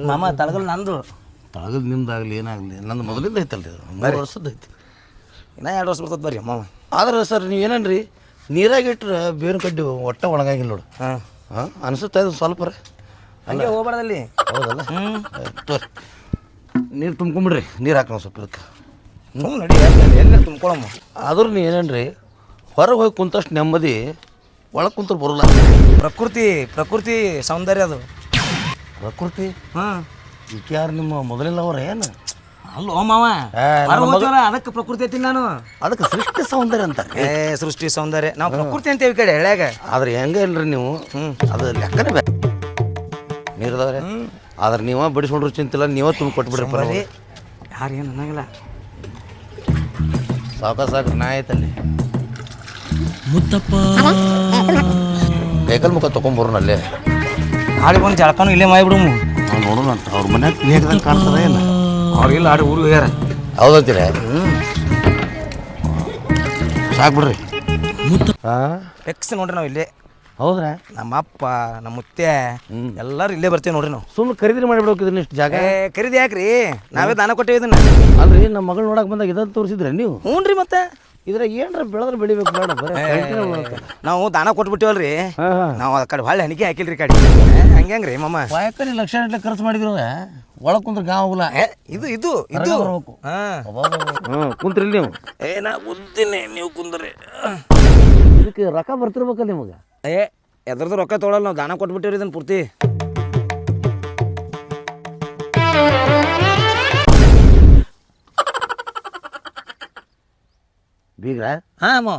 ಮಾಮ ತಳಗಲ್ ನಂದು. ತಳಗದ ನಿಮ್ದಾಗಲಿ ಏನಾಗಲಿ ನಂದು ಮೊದಲಿಂದ ಐತಲ್ರಿ ಅದು. ಮೂರು ವರ್ಷದ ಐತಿ. ಇನ್ನೂ ಎರಡು ವರ್ಷ ಬರ್ತದೆ ಬರ್ರಿ ಅಮ್ಮ ಆದ್ರೆ ಸರ್ ನೀವು ಏನನ್ರಿ ನೀರಾಗ ಇಟ್ರೆ ಬೇವಿನ ಕಡ್ಡಿ ಒಟ್ಟ ಒಣಗಂಗಿಲ್ಲ ನೋಡು. ಹಾಂ. ಹಾಂ ಅನಿಸುತ್ತೆ ಅದು ಸ್ವಲ್ಪ ರೀ. ಹಂಗೆ ಹೋಗ್ಬಾರ್ದಲ್ಲಿ ಹೌದಲ್ಲ? ತೋರಿ ನೀರು ತುಂಬ್ಕೊಂಬಿಡ್ರಿ ನೀರು ಹಾಕೋಣ ಸ್ವಲ್ಪ ಇದಕ್ಕೆ. ಹ್ಞೂ ನಡಿ ಎಲ್ಲ ತುಂಬ್ಕೊಳಮ್ಮ. ಆದ್ರೂ ನೀ ಏನೇನ್ರಿ ಹೊರಗೆ ಹೋಗಿ ಕುಂತಷ್ಟು ನೆಮ್ಮದಿ ಒಳಗೆ ಕುಂತ್ರು ಬರೋಲ್ಲ. ಪ್ರಕೃತಿ ಪ್ರಕೃತಿ ಸೌಂದರ್ಯ ಅದು. ಪ್ರಕೃತಿ? ಹಾಂ. ಈಕೆ ಯಾರು ನಿಮ್ಮ ಮೊದಲಿನವ್ರ ಏನು? ಅಲ್ಲೋ ಮಾವ ಏ, ನಮ್ಮ ಮಗ- ಪರ್ವತವಲ್ಲ, ಅದಕ್ಕೆ ಪ್ರಕೃತಿ ಐತಿ ನಾನು. ಅದಕ್ಕೆ ಸೃಷ್ಟಿ ಸೌಂದರ್ಯ ಅಂತ. ಏ ಸೃಷ್ಟಿ ಸೌಂದರ್ಯ. ನಾವು ಪ್ರಕೃತಿ ಅಂತೇವಿ ಕಡೆ ಎಳ್ಯಾಗ. ಆದ್ರೆ ಹೆಂಗೆ ಇಲ್ರಿ ನೀವು? ಅದು ಲೆಕ್ಕನೇ ಬೇ ನೀರದವ್ರೆ ಆದ್ರೆ ನೀವ ಬಿಡಿಸ್ಕೊಂಡ್ರು ಚಿಂತಿಲ್ಲ ನೀವೇ ತುಂಬ ಕೊಟ್ಬಿಡ್ರಿ ಪರವಾಗಿ ಯಾರು ಏನು ಅನ್ನಂಗಿಲ್ಲ. ಸಾಕ ಸಾಕು ನಾ ಆಯ್ತಲ್ಲಿ. ಕೈಕಲ್ ಮುಖ ತೊಗೊಂಬರೋಣ ಅಲ್ಲೇ ಆಡಿ ಬಂದು ಜಳಕನು ಇಲ್ಲೇ ಮಾಡಿಬಿಡುಮು ನಾವು ನೋಡೋಣ ಅಂತ. ಅವ್ರ ಮನ್ಯಾಗ ಕ್ಲಿಯರ್ ಕಾಣ್ತದ ಏನು? ಅವ್ರಿಗೆಲ್ಲ ಆಡಿ ಊರಿಗೆ ಹೋಗ್ಯಾರ. ಹೌದಂತೀರ ಸಾಕು ಬಿಡ್ರಿ. ಹಾಂ ಫಿಕ್ಸ್ ನೋಡ್ರಿ ನಾವು ಇಲ್ಲೇ. ಹೌದ್ರಾ? ನಮ್ಮ ಅಪ್ಪ ನಮ್ಮ ಮುತ್ತೆ ಎಲ್ಲರೂ ಇಲ್ಲೇ ಬರ್ತೀವಿ ನೋಡ್ರಿ ನಾವು. ಸುಮ್ಮನೆ ಖರೀದಿ ಮಾಡಿಬಿಡ್ಬೇಕು ಇದನ್ನ ಇಷ್ಟು ಜಾಗ? ಏ ಖರೀದಿ ಯಾಕ್ರಿ? ನಾವೇ ದಾನ ಕೊಟ್ಟಿವಿ ಇದನ್ನ. ಅಲ್ರಿ ನಮ್ಮ ಮಗಳು ನೋಡಕ್ ಬಂದಾಗ ಇದನ್ನ ತೋರಿಸಿದ್ರೆ ನೀವು? ಹ್ಞೂ ರೀ ಮತ್ತೆ. ಇದ್ರಾಗ ಏನ್ರ ಬೆಳೆದ್ರೆ ಬೆಳಿಬೇಕು ಬೇಡ ಬರೀ ನಾವು ದಾನ ಕೊಟ್ಬಿಟ್ಟಿವಲ್ರಿ. ನಾವು ಆ ಕಡೆ ಹೊಳ್ಳಿ ಹಣಿಕೆ ಹಾಕಿಲ್ರಿ ಕಡೆ. ಹಂಗ್ರಿ ಮಮ್ಮ? ವಾಯಕರಿ ಲಕ್ಷ ಗಂಟೆ ಖರ್ಚು ಮಾಡಿದ್ರು ಒಳಗೆ ಕುಂದ್ರ ಗಾಂವ್ ಹೋಗಲ್ಲ. ಇದು ಇದು ಇದು. ಕುಂತ್ರಿ ನೀವು? ಏ ನಾ ಕುಂತೀನಿ ನೀವು ಕುಂದ್ರಿ. ಇದಕ್ಕೆ ರೊಕ್ಕ ಬರ್ತಿರ್ಬೇಕಲ್ಲ ನಿಮಗೆ? ಏ ಎದ್ರದ್ದು ರೊಕ್ಕ ತೊಗೊಳಲ್ಲ ನಾವು ದಾನ ಕೊಟ್ಬಿಟ್ಟಿವ್ರಿ ಇದನ್ನ ಪೂರ್ತಿ. ಬೀಗ್ರ ಹಾಂ ಅಮ್ಮ.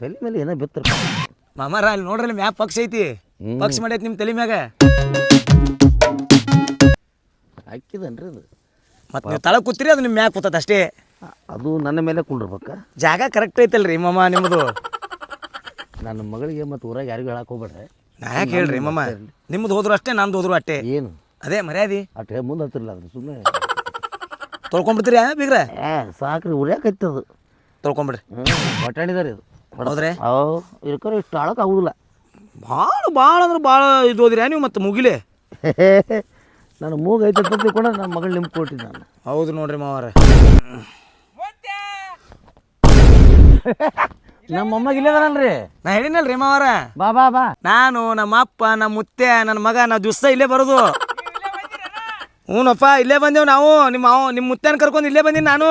ತಲೆ ಮೇಲೆ ಏನೋ ಬಿತ್ತರ ಮಾಮಾರ ಅಲ್ಲಿ ನೋಡ್ರಿ ಅಲ್ಲಿ ಮ್ಯಾಪ್ ಪಕ್ಷ ಐತಿ. ಪಕ್ಷ ಮಾಡೈತಿ ನಿಮ್ಮ ತಲೆ ಮ್ಯಾಗ. ಹಾಕಿದನ್ರಿ ಅದು. ಮತ್ತೆ ನೀವು ತಳ ಕೂತ್ರಿ ಅದು ನಿಮ್ಮ ಮ್ಯಾಗ ಕೂತದ ಅಷ್ಟೇ. ಅದು ನನ್ನ ಮೇಲೆ ಕುಂಡಿರ್ಬೇಕ? ಜಾಗ ಕರೆಕ್ಟ್ ಐತಲ್ರಿ ಮಾಮ ನಿಮ್ಮದು ನನ್ನ ಮಗಳಿಗೆ ಮತ್ತು ಊರಾಗ ಯಾರಿಗೂ ಹೇಳಕ್ ಹೋಗ್ಬೇಡ್ರಿ. ನಾ ಯಾಕೆ ಹೇಳ್ರಿ ಮಾಮ? ನಿಮ್ದು ಹೋದ್ರು ಅಷ್ಟೇ ನಂದು ಹೋದ್ರು ಅಷ್ಟೇ ಏನು? ಅದೇ ಮರ್ಯಾದಿ. ಅಟ್ಟೆ ಮುಂದೆ ಹತ್ತಿರಲ್ಲ ಅದು ಸುಮ್ಮನೆ ತೊಳ್ಕೊಂಡ್ಬಿಡ್ತೀರಿ ಬೀಗ್ರ? ಏ ಸಾಕ್ರಿ ಉರಿಯಾಕೈತದು ತೊಳ್ಕೊಂಬಿಡ್ರಿ. ಒಟ್ಟಾಡಿದಾರೆ ಇದು. ಹೌದ್ರಿ? ಅವು ಇರ್ಕರೆ ಇಷ್ಟು ಆಳಕ್ಕೆ ಆಗುದಿಲ್ಲ. ಭಾಳ ಭಾಳ ಅಂದ್ರೆ ಭಾಳ ಇದು ಹೋದ್ರಿ ನೀವು ಮತ್ತೆ ಮುಗಿಲೆ? ನನ್ನ ಮೂಗು ಐತೆ ಅಂತ ತಿಳ್ಕೊಂಡು ನನ್ನ ಮಗಳು ನಿಮ್ಗೆ ಕೊಟ್ಟಿದ್ದೆ ನಾನು. ಹೌದು ನೋಡ್ರಿ ಮಾವಾರ. ನಮ್ಮ ಮೊಮ್ಮಗ ಇಲ್ಲದನಲ್ರಿ ನಾ ಹೇಳಿನಲ್ರಿ ಮಾವಾರ. ಬಾ ಬಾ ಬಾ. ನಾನು ನಮ್ಮ ಅಪ್ಪ ನಮ್ಮ ಮುತ್ತೆ ನನ್ನ ಮಗ ನಾವು ದಿವಸ ಇಲ್ಲೇ ಬರೋದು. ಹ್ಞೂನಪ್ಪ ಇಲ್ಲೇ ಬಂದೇವು ನಾವು. ನಿಮ್ಮ ಅವ ನಿಮ್ಮ ಮುತ್ತೆನ ಕರ್ಕೊಂಡು ಇಲ್ಲೇ ಬಂದೀನಿ ನಾನು.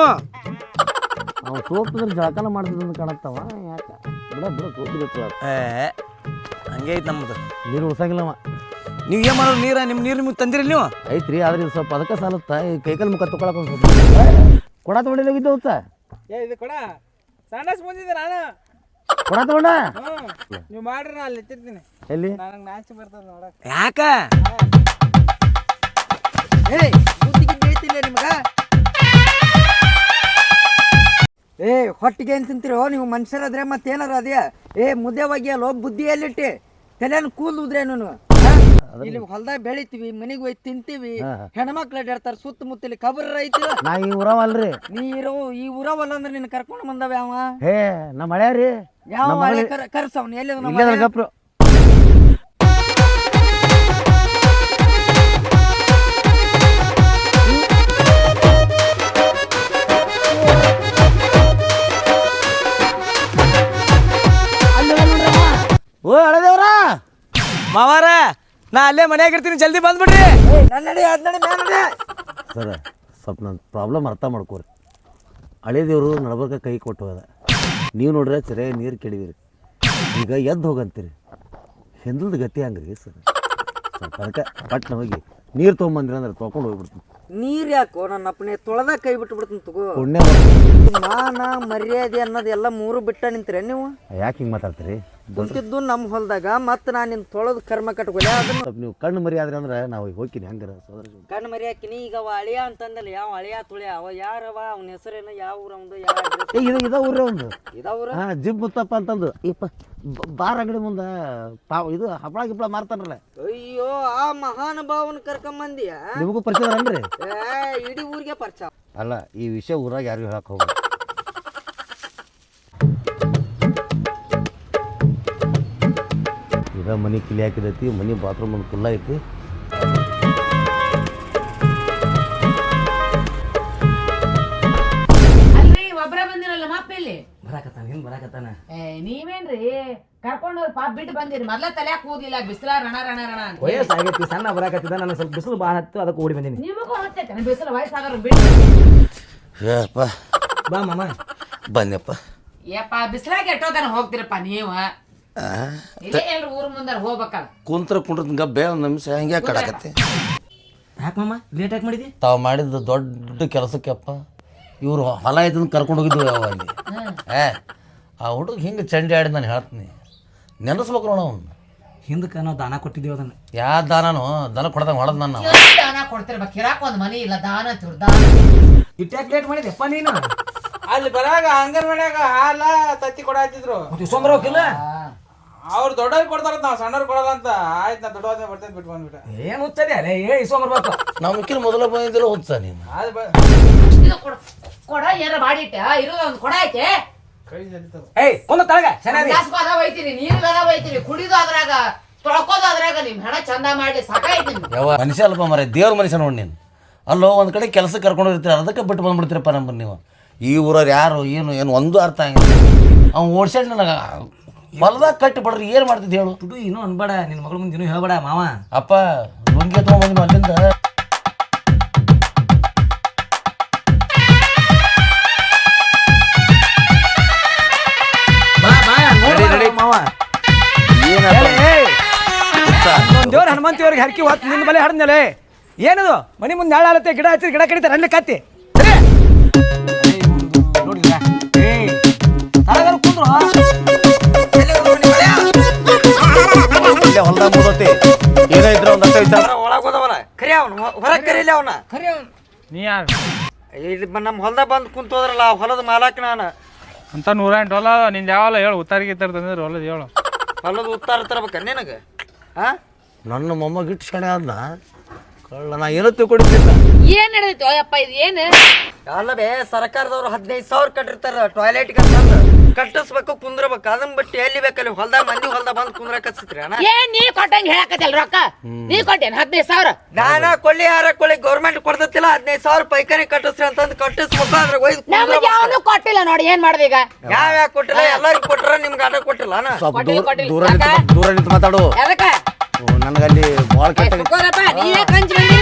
ಅವ್ನು ಸೋಪಿದ್ರೆ ಜಳಕನ ಮಾಡ್ತಿದ್ದಂತ ಕಾಣತ್ತವ. ಯಾಕೆ? ಬಿಡ ಬಿಡ ಸೋಪಿದ್ರೆ ಏ ಹಂಗೆ ಐತೆ ನಮ್ಮದು ನೀರು ಉಳ್ಸಂಗಿಲ್ಲವ. ನೀವು ಏನು ಮಾಡೋದು? ನೀರ ನಿಮ್ಮ ನೀರು ನಿಮ್ಗೆ ತಂದಿರಿ ನೀವು? ಐತ್ರಿ ಆದ್ರೆ ಇದು ಸ್ವಲ್ಪ ಅದಕ್ಕೆ ಸಾಲತ್ತ. ಈ ಕೈಕಲ್ ಮುಖ ತೊಗೊಳಕ್ಕೆ ಒಂದು ಸ್ವಲ್ಪ. ಕೊಡ ತೊಗೊಂಡಿಲ್ಲ ಹೋಗ್ತ ಏ ಇದು ಕೊಡ. ಸಂಡಸ್ ಬಂದಿದ್ದೆ ನಾನು. ಕೊಡ ತಗೊಂಡ? ನೀವು ಮಾಡ್ರಿ ನಾ ಅಲ್ಲಿ ಎತ್ತಿರ್ತೀನಿ. ಎಲ್ಲಿ? ನನಗೆ ನಾಚಿ ಬರ್ತದೆ ನೋಡಕ್. ಯಾಕ? ಏಯ್ ಬುದ್ಧಿಗೆ ಬೀಳ್ತಿಲ್ಲ ನಿಮಗ? ಏ ಹೊಟ್ಟಿಗೆ ಏನು ತಿಂತೀರೋ? ನೀವು ಮನುಷ್ಯರಾದ್ರೆ ಮತ್ತೇನಾರ ಅದೇ? ಏ ಮುದ್ದೆ ಒಗ್ಯಲ್ಲೋ ಬುದ್ಧಿ ಎಲ್ಲಿಟ್ಟಿ ತಲೆನ ಉದ್ರೆ ನೀನು ಇಲ್ಲಿ ಹೊಲ್ದಾಗ ಬೆಳಿತೀವಿ ಮನೆಗೆ ಹೋಗಿ ತಿಂತೀವಿ. ಹೆಣ್ಮಕ್ಳು ಸುತ್ತ ಸುತ್ತಮುತ್ತಲಿ ಕಬರ್ ಐತಿ ನಾ ಈ ಊರವಲ್ರಿ. ನೀರು ಈ ಊರವಲ್ಲ ಅಂದ್ರೆ ನಿನ್ನ ಕರ್ಕೊಂಡು ಬಂದವ ಯಾವ? ಹೇ ನಮ್ಮ ರೀ ಯಾವ ಕರ್ಸವ್ನ? ಎಲ್ಲಿ ಗಪ್ರು ಮಾವಾರ ನಾ ಅಲ್ಲೇ ಮನ್ಯಾಗ ಇರ್ತೀನಿ ಜಲ್ದಿ ಬಂದ್ಬಿಡ್ರಿ. ನನ್ನ ನಡಿ ಅದ್ ನಡಿ ಮ್ಯಾಲ್ ನಡಿ. ಸರ್ ಸ್ವಲ್ಪ ನನ್ನ ಪ್ರಾಬ್ಲಮ್ ಅರ್ಥ ಮಾಡ್ಕೋರಿ. ಹಳೆ ದೇವರು ನಡ್ಬರ್ಕ ಕೈ ಕೊಟ್ಟು ಹೋದ. ನೀವು ನೋಡ್ರೆ ಸರಿಯಾಗಿ ನೀರು ಕೆಡಿದಿರಿ ಈಗ ಎದ್ದು ಹೋಗಂತೀರಿ. ಹೆಂದಲ್ದ ಗತಿ ಹಂಗ್ರಿ ಸರ್? ಸ್ವಲ್ಪ ಅದಕ್ಕೆ ಪಟ್ನ ಹೋಗಿ ನೀರು ತೊಗೊಂಬಂದ್ರಿ ಅಂದ್ರೆ ತೊಗೊಂಡು ಹೋಗ್ಬಿಡ್ತೀನಿ. ನೀರ್ ಯಾಕೋ? ನನ್ನ ಅಪ್ಪನೇ ತೊಳೆದ ಕೈ ಬಿಟ್ಟು ಬಿಡ್ತೀನಿ ತಗೋ. ಪುಣ್ಯ. ಈ ಮಾನ ಮರ್ಯಾದೆ ಅನ್ನೋದು ಎಲ್ಲ ಮೂರು ಬಿಟ್ಟ ನಿಂತೀರ ನೀವು? ಯಾಕೆ ಹಿಂಗೆ ಮಾತಾಡ್ತೀರಿ? ಕುಂತಿದ್ದು ನಮ್ಮ ಹೊಲದಾಗ ಮತ್ತೆ ನಾನು ನಿನ್ ತೊಳೆದು ಕರ್ಮ ಕಟ್ಕೊಳ್ಳಿ ಅದನ್ನ ಸ್ವಲ್ಪ ನೀವು ಕಣ್ಣು ಮರಿ ಆದ್ರೆ ಅಂದ್ರೆ ನಾವು ಹೋಗ್ತೀನಿ ಹಂಗಾರ ಸೋದರ ಕಣ್ಣು ಮರಿ ಹಾಕಿನಿ ಈಗ ಅವ ಅಳಿಯ ಅಂತಂದಲ್ಲ ಯಾವ ಅಳಿಯ ತುಳಿಯ ಅವ ಯಾರವ ಅವನ ಹೆಸರೇನು ಯಾವ ಊರ ಅವಂದು ಯಾವ? ಏ ಇದು ಇದ ಊರ ಒಂದು ಇದಾವ್ರ ಹಾಂ ಜಿಬ್ ಮುತ್ತಪ್ಪ ಅಂತಂದು. ಇಪ್ಪ ಬ- ಬಾರ್ ಅಂಗಡಿ ಮುಂದೆ ಪಾವ್ ಇದು ಹಪ್ಪಳ ಗಿಪ್ಪಳ ಮಾರ್ತಾನಲ್ಲ ಅಯ್ಯೋ ಆ ಮಹಾನುಭಾವನ ಕರ್ಕೊಂಬಂದಿಯ? ನಿಮಗೂ ಪರಿಚಯ ಅನ್ರಿ ಏ ಇಡೀ ಊರಿಗೆ ಪರಿಚಯ. ಅಲ್ಲ ಈ ವಿಷಯ ಊರಾಗ ಯಾರಿಗೂ ಹೇಳಕ್ ಹೋಗ್ಬೇಡಿ. ಈಗ ಮನೆ ಕಿಲಿ ಹಾಕಿದೈತಿ ಮನೆ ಬಾತ್ರೂಮ್ ಒಂದು ಕುಲ್ಲ ಐತಿ. ಅಲ್ರಿ ಒಬ್ರ ಬಂದಿರಲ್ಲ ಮಪ್ಪ ಇಲ್ಲಿ ಬರಾಕತ್ತಾನ ಏನು ಬರಾಕತ್ತಾನ? ಏ ನೀವೇನ್ರಿ? ಕರ್ಕೊಂಡವ್ರು ಪಾಪ ಬಿಟ್ಟು ಬಂದಿರಿ. ಮೊದ್ಲ ತಲೆ ಕೂದಿಲ್ಲ ಬಿಸಿಲ ರಣ ರಣ ರಣ ಅಂತ. ಹೇಳಿ. ವಯಸ್ಸು ಸಣ್ಣ ಬರಾಕತ್ತಿದ ನನಗೆ ಸ್ವಲ್ಪ ಬಿಸಿಲು ಭಾಳ ಹತ್ತು ಅದಕ್ಕೆ ಓಡಿ ಬಂದೀನಿ. ನಿಮಗೂ ಹತ್ತೈತೆ ಬಿಸಿಲು ವಯಸ್ಸಾಗರು ಬಿಟ್ಟು ಏಪ್ಪ ಬಾ ಮಾಮ. ಬನ್ಯಪ್ಪ ಯಪ್ಪ ಬಿಸಿಲಾಗ ಎಷ್ಟೋದನ ಹೋಗ್ತಿರಪ್ಪ ನೀವು. ಎಲ್ರು ಊರ್ ಮುಂದೆ ಹೋಗ್ಬೇಕಲ್ಲ. ಕುಂತ್ರ ಕುಂಡ್ರದ ಗಬ್ಬೆ ಒಂದು ನಿಮಿಷ ಹಂಗೆ ಕಡಾಕತ್ತೆ ಯಾಕೆ ಮಾಮ? ಲೇಟ್ ಯಾಕೆ ಮಾಡಿದಿ? ತಾವು ಮಾಡಿದ ದೊಡ್ಡ ಕೆಲಸಕ್ಕೆಪ್ಪ ಇವರು ಹೊಲ ಐತಂದು ಕರ್ಕೊಂಡು ಹೋಗಿದ್ವಿ ಅವಾಗ ಅಲ್ಲಿ. ಏ ಆ ಹುಡುಗ ಹಿಂಗೆ ಚಂಡಿ ಆಡಿ ನಾನು ಹೇಳ್ತೀನಿ. ನೆನೆಸ್ಬೇಕು ನೋಡ ಅವನು. ಹಿಂದಕ್ಕೆ ನಾವು ದಾನ ಕೊಟ್ಟಿದ್ದೀವಿ ಅದನ್ನು. ಯಾವ ದಾನನು? ದನ ಕೊಡ್ದಂಗೆ ಹೊಡೆದ್ ನನ್ನ ಎಷ್ಟ್ ದಾನ ಕೊಡ್ತಿರ್ಬೇಕು? ಕಿರಾಕ್ ಒಂದ್ ಮನಿ ಇಲ್ಲ ದಾನ ತಿರ್ ದಾನ ಇಟ್ಟು ಯಾಕೆ ಲೇಟ್ ಮಾಡಿದೆಪ್ಪ ನೀನು? ಅಲ್ಲಿ ಬರಾಗ ಅಂಗನವಾಡ್ಯಾಗ ಹಾಲ ತತ್ತಿ ಕೊಡಾತಿದ್ರು. ಮತ್ತೆ ಸೋಮರವಕ್ಕಿಲ್ಲ ಅವ್ರು ದೊಡ್ಡವ್ರು ಕೊಡ್ತಾರ ನಾವು ಸಣ್ಣವ್ರು ಕೊಡಲ್ಲ ಅಂತ. ಆಯ್ತು ನಾ ದೊಡ್ಡವಾದ ಬರ್ತೇನೆ ಬಿಟ್ಟು ಬಂದ್ಬಿಟ್ಟೆ. ಏನು ಹುಚ್ಚದೆ ಅಲ್ಲೇ ಏ ಇಸ್ಕೊಂಬರ್ಬೇಕು ನಾವು ಮಿಕ್ಕಿನ ಮೊದಲ ಬಂದಿದ್ದಲ್ಲ ಹುಚ್ಚ ನೀನು. ಅದು ಬ ಇದು ಕೊಡ ಕೊಡ ಏನಾರ ಮಾಡಿಟ್ಟ? ಇರೋದ ಒಂದು ಕೊಡ ಐತೆ ಕೈ ಏಯ್ ಒಂದು ತಳಗ ಚೆನ್ನಾಗಿ ಗ್ಲಾಸ್ಗೂ ಅದ ಒಯ್ತೀರಿ ನೀರಿಗೂ ಅದ ಒಯ್ತೀರಿ ಕುಡಿದು ಅದ್ರಾಗ ತೊಳ್ಕೋದು ಅದ್ರಾಗ ನಿಮ್ ಹೆಣ ಚಂದ ಮಾಡಿ ಸಾಕಾಯ್ತು ನಿಮ್ಗೆ. ಯಾವ ಮನುಷ್ಯ ಅಲ್ಪ ಮರ ದೇವ್ರ ಮನುಷ್ಯ ನೋಡಿ ನೀನು. ಅಲ್ಲೋ ಒಂದು ಕಡೆ ಕೆಲಸಕ್ಕೆ ಕರ್ಕೊಂಡು ಹೋಗಿರ್ತೀರ ಅದಕ್ಕೆ ಬಿಟ್ಟು ಬಂದ್ಬಿಡ್ತೀರಪ್ಪ ನಮ್ಮ ನೀವು. ಈ ಊರವ್ರು ಯಾರು ಏನು ಏನು ಒಂದು ಅರ್ಥ ಆಗಿಲ್ಲ. ಅವ್ನು ಓಡ್ಸ್ಯಾಡ ನನಗೆ. ಹೊಲದಾಗ ಕಟ್ಟಿ ಬಡ್ರಿ ಏನು ಮಾಡ್ತಿದ್ದೆ ಹೇಳು? ತುಡು ಇನ್ನೂ ಅನ್ಬೇಡ ನಿನ್ನ ಮಗಳ ಮುಂದೆ ಇನ್ನೂ ಹೇಳ್ಬೇಡ ಮಾವ. ಅಪ್ಪ ಲುಂಗಿ ತೊಗೊಂಬಂದು ಅಲ್ಲಿಂದ. ಮಾವ. ದೇವ್ರ ಹನುಮಂತಿಯವ್ರಿಗೆ ಹರಕಿ ಹೊತ್ತು ನಿನ್ನ ಬಲೆ ಹರಿದ್ಮೇಲೆ ಏನದು? ಮನೆ ಮುಂದೆ ನಾಳೆ ಗಿಡ ಹಚ್ಚಿ ಗಿಡ ಕಡಿತಾರೆ ಅಲ್ಲಿ ಕತ್ತಿ. ಒಳಗ್ ಹೋದವನ ಕರಿ ಅವನು. ಹೊರಗ್ ಕರೀಲಿ ಅವನ. ನೀ ಯಾರು? ಇಲ್ಲಿ ಬ- ನಮ್ಮ ಹೊಲ್ದಾಗ ಬಂದು ಕುಂತೋದ್ರಲ್ಲ ಆ ಹೊಲದ ಮಾಲಕ್ ನಾನು. ಅಂತ ನೂರ ಎಂಟು ಹೊಲ ನಿಂದ ಯಾವಲ್ಲ ಹೇಳು. ಉತ್ತಾರಿಗೆ ಗಿತ್ತಾರ ತಂದ್ರೆ ಹೊಲದ ಹೇಳು. ಹೊಲದ ಉತ್ತಾರ ತರ್ಬೇಕ ನಿನಗೆ? ಹಾ ನನ್ನ ಮೊಮ್ಮ ಗಿಟ್ಟು ಶಾಣೆ ಅದ್ನ ಕಳ್ಳ ನಾ ಏನು ತಿಳ್ಕೊಂಡಿದ್ದಿಲ್ಲ. ಏನ್ ನಡೆದೈತಿ? ಅಯ್ಯಪ್ಪ ಇದು ಏನು? ಅಲ್ಲವೇ ಸರ್ಕಾರದವ್ರು ಹದಿನೈದು ಸಾವಿರ ಕಟ್ಟಿರ್ತಾರ ಟಾಯ್ಲೆಟ್ಗೆ ಅಂತಂದು ಕಟ್ಟಿಸ್ಬೇಕು ಕುಂದ್ರಬೇಕು ಅದನ್ನ ಬಿಟ್ಟು ಎಲ್ಲಿ ಬೇಕಲ್ಲಿ ಹೊಲ್ದಾಗ ಮಂದಿ ಹೊಲ್ದಾಗ ಬಂದು ಕುಂದ್ರ ಹಚ್ಚಿತ್ರಿ ಅಣ್ಣ? ಏನ್ ನೀ ಕೊಟ್ಟಂಗ ಹೇಳಕತ್ತಲ್ ರೊಕ್ಕ? ನೀ ಕೊಟ್ಟೇನ್ ಹದಿನೈದು ಸಾವಿರ? ನಾನ ಕೊಳ್ಳಿ ಯಾರ ಕೊಳ್ಳಿ ಗೌರ್ಮೆಂಟ್ ಕೊಡ್ತತಿಲ್ಲ ಹದಿನೈದು ಸಾವಿರ ಪೈಕರಿ ಕಟ್ಟಿಸ್ರಿ ಅಂತಂದು ಕಟ್ಟಿಸ್ಬೇಕು ಅದ್ರ ಒಯ್ದು ನಮಗೆ ಯಾವನು ಕೊಟ್ಟಿಲ್ಲ ನೋಡಿ ಏನ್ ಮಾಡ್ದೆ ಈಗ? ಯಾವ ಯಾವ ಕೊಟ್ಟಿಲ್ಲ ಎಲ್ಲರಿಗೂ ಕೊಟ್ರ ನಿಮ್ಗೆ ಆಟ ಕೊಟ್ಟಿಲ್ಲ ಅಣ್ಣ? ಸ್ವಲ್ಪ ಕೊಟ್ಟಿಲ್ಲ, ದೂರ ಕೊಟ್ಟಿಲ್ಲ. ದೂರ ನಿಂತು ದೂರ ನಿಂತು ಮಾತಾಡು. ಎದಕ್ಕ ನನಗಲ್ಲಿ ಭಾಳ ಕೆಟ್ಟ ನೀವೇ ಕಂಚಿ ಬಂದಿರಿ